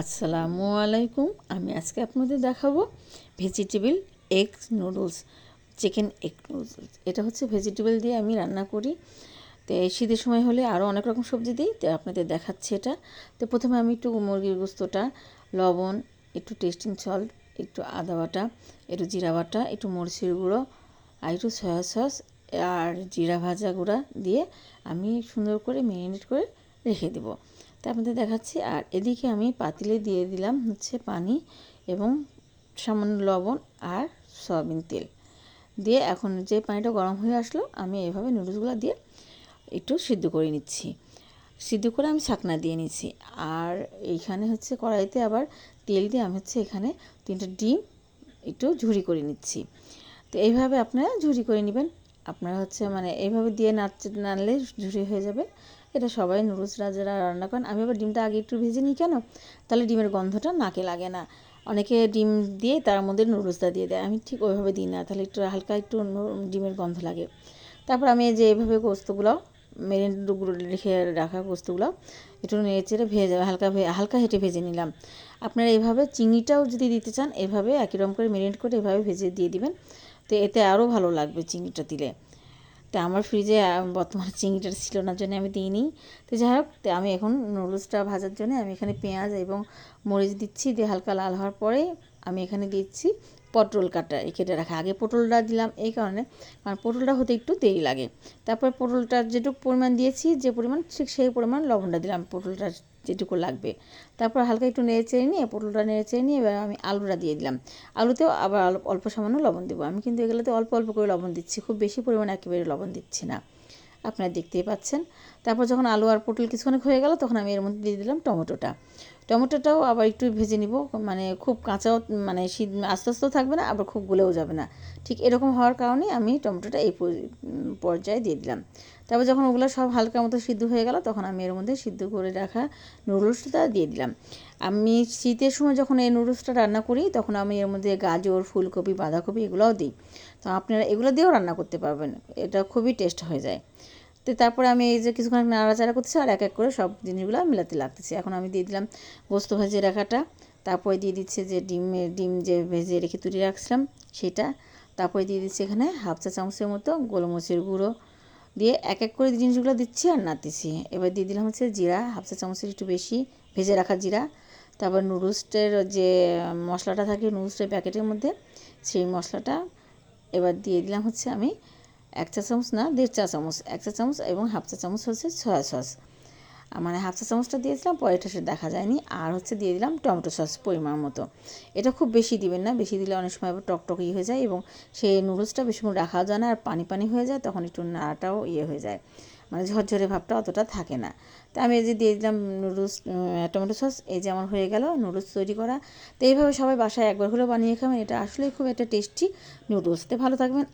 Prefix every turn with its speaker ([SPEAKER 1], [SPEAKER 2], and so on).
[SPEAKER 1] আসসালামু আলাইকুম। আমি আজকে আপনাদের দেখাবো vegetable egg noodles chicken egg noodles এটা হচ্ছে ভেজিটেবল দিয়ে আমি রান্না করি। তো এই শীতের সময় হলে আরও অনেক রকম সবজি দিই, তো আপনাদের দেখাচ্ছি এটা। তো প্রথমে আমি একটু মুরগির গোস্তটা, লবণ, একটু টেস্টিং সল্ট একটু আদা বাটা, একটু জিরা বাটা, একটু মরিচের গুঁড়ো, আর একটু সয়া সস আর জিরা ভাজা গুঁড়া দিয়ে আমি সুন্দর করে ম্যারিনেট করে রেখে দেবো। তা মধ্যে দেখাচ্ছি। আর এদিকে আমি পাতিলে দিয়ে দিলাম হচ্ছে পানি এবং সামান্য লবণ আর সয়াবিন তেল। দিয়ে এখন যে পানিটা গরম হয়ে আসলো, আমি এভাবে নুডলসগুলো দিয়ে একটু সিদ্ধ করে নিচ্ছি। সিদ্ধ করে আমি ছাকনা দিয়ে নিচ্ছি। আর এইখানে হচ্ছে কড়াইতে আবার তেল দিয়ে আমি হচ্ছে এখানে তিনটা ডিম একটু ঝুরি করে নিচ্ছি। তো এইভাবে আপনারা ঝুরি করে নেবেন। আপনারা হচ্ছে মানে এইভাবে দিয়ে নাড়তে নাড়লে ঝুরি হয়ে যাবে। এটা সবাই নুডলসরা যারা রান্না করেন। আমি আবার ডিমটা আগে একটু ভেজে নিই কেন? তাহলে ডিমের গন্ধটা নাকে লাগে না। অনেকে ডিম দিয়ে তার মধ্যে নুডলসটা দিয়ে দেয়। আমি ঠিক ওইভাবে দিই না। তাহলে একটু হালকা একটু ডিমের গন্ধ লাগে। তারপর আমি যে এইভাবে গোস্তগুলো মেরিনেটগুলো রেখে রাখা গোস্তগুলো, একটু নেড়ে চেড়ে ভেজে, হালকা হালকা হেঁটে ভেজে নিলাম। আপনারা এভাবে চিংড়িটাও যদি দিতে চান, এভাবে একই রকম করে মেরিনেট করে এভাবে ভেজে দিয়ে দিবেন। তো এতে আরও ভালো লাগবে চিংড়িটা দিলে। তো আমার ফ্রিজে বর্তমানে চিংড়িটা ছিল না, জন্য আমি দিইনি। তো যাই হোক, তো আমি এখন নুডলসটা ভাজার জন্য আমি এখানে পেঁয়াজ এবং মরিচ দিচ্ছি। দিয়ে হালকা লাল হওয়ার পরে আমি এখানে দিচ্ছি পটল কাটা কেটে রাখা। আগে পটলটা দিলাম এই কারণে কারণ পটলটা হতে একটু দেরি লাগে। তারপর পটলটা যেটুকু পরিমাণ দিয়েছি, যে পরিমাণ, ঠিক সেই পরিমাণ লবণটা দিলাম, পটলটা যেটুকু লাগবে। তারপর হালকা একটু নেড়ে চেড়ে নিয়ে, পটলটা নেড়ে চেড়ে নিয়ে এবার আমি আলুটা দিয়ে দিলাম। আলুতেও আবার অল্প সামান্য লবণ দেবো। আমি কিন্তু এগুলোতে অল্প অল্প করে লবণ দিচ্ছি, খুব বেশি পরিমাণে একেবারে লবণ দিচ্ছি না। আপনারা দেখতেই পাচ্ছেন। তারপর যখন আলু আর পটল কিছুক্ষণ হয়ে গেল, তখন আমি এর মধ্যে দিয়ে দিলাম টমেটোটা। টমেটোটাও আবার একটু ভেজে নিব। মানে খুব কাঁচাও মানে শীত, আস্তে আস্তেও থাকবে না, আবার খুব গুলেও যাবে না। ঠিক এরকম হওয়ার কারণে আমি টমেটোটা এই পর্যায়ে দিয়ে দিলাম। তারপর যখন ওগুলো সব হালকা মতো সিদ্ধ হয়ে গেল, তখন আমি এর মধ্যে সিদ্ধ করে রাখা নুডলসটা দিয়ে দিলাম। আমি শীতের সময় যখন এই নুডলসটা রান্না করি, তখন আমি এর মধ্যে গাজর, ফুলকপি, বাঁধাকপি এগুলোও দিই। তো আপনারা এগুলো দিয়েও রান্না করতে পারবেন, এটা খুবই টেস্ট হয়ে যায়। তো তারপরে আমি এই যে কিছুক্ষণ নাড়াচাড়া করতেছি আর এক এক করে সব জিনিসগুলো মেলাতে লাগতেছি। এখন আমি দিয়ে দিলাম গোস্ত ভাজিয়ে রাখাটা তারপরে দিয়ে দিচ্ছে যে ডিমের ডিম যে ভেজে রেখে তুলে রাখছিলাম সেটা, তারপরে দিয়ে দিচ্ছি এখানে হাফ চা চামচের মতো গোলমরিচের গুঁড়ো দিয়ে এক এক করে জিনিসগুলো দিচ্ছি আর নাতিছি এবার দিয়ে দিলাম হচ্ছে জিরা, হাফ চা চামচের একটু বেশি ভেজে রাখা জিরা, তারপর নুডলসটের যে মশলাটা থাকে নুডলসটের প্যাকেটের মধ্যে সেই মশলাটা এবার দিয়ে দিলাম হচ্ছে আমি এক চা চামচ না, দেড় চা চামচ, এক চা চামচ এবং হাফ চা চামচ হচ্ছে সয়া সস মানে হাফ চা চামচটা দিয়েছিলাম, পরেরটা সে দেখা যায়নি। আর হচ্ছে দিয়ে দিলাম টমেটো সস পরিমাণ মতো। এটা খুব বেশি দিবেন না, বেশি দিলে অনেক সময় টকটক ইয়ে হয়ে যায় এবং সেই নুডলসটা বেশিক্ষণ রাখা যায় না আর পানি পানি হয়ে যায়, তখন একটু নাড়াটাও ইয়ে হয়ে যায়। মানে ঝরঝরে ভাবটা অতটা থাকে না। তো আমি এই যে দিয়ে দিলাম নুডলস টমেটো সস এই যে আমার হয়ে গেল নুডলস তৈরি করা। তো এইভাবে সবাই বাসায় একবার হলেও বানিয়ে খাবেন, এটা আসলেই খুব একটা টেস্টি নুডলস তো ভালো থাকবেন।